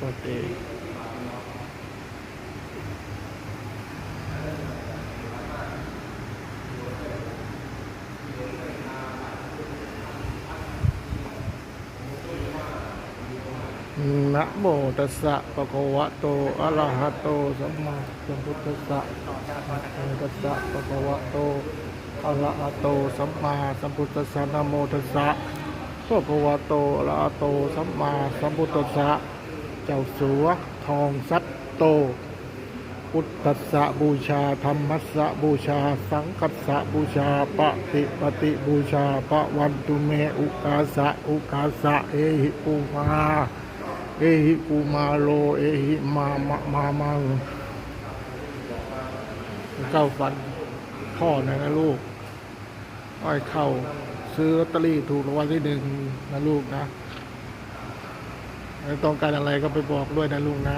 ตัวเองนะโมตัสสะปะคะวะโตอะระหะโตสัมมาสัมพุทธัสสะนะโมตัสสะปะคะวะโตอะระหะโตสัมมาสัมพุทธัสสะนะโมตัสสะพระภวะโตอะระหะโตสัมมาสัมพุทธัสสะ เจ้าสัวทองสัตโต พุทธสะบูชา ธรรมัสสะบูชา สังคัสสะบูชาปฏิปฏิบูชาปะวันตุเมอุกาสะอุกาสะเอหิปูมาเอหิปูมาโล เอหิมามะมามังเก้าฟันพ่อหนะนะลูก อ้อยเข้าซื้อลอตเตอรี่ถูกรางวัลที่หนึ่งนะลูกนะ ต้องการอะไรก็ไปบอกด้วยนะลุงนะ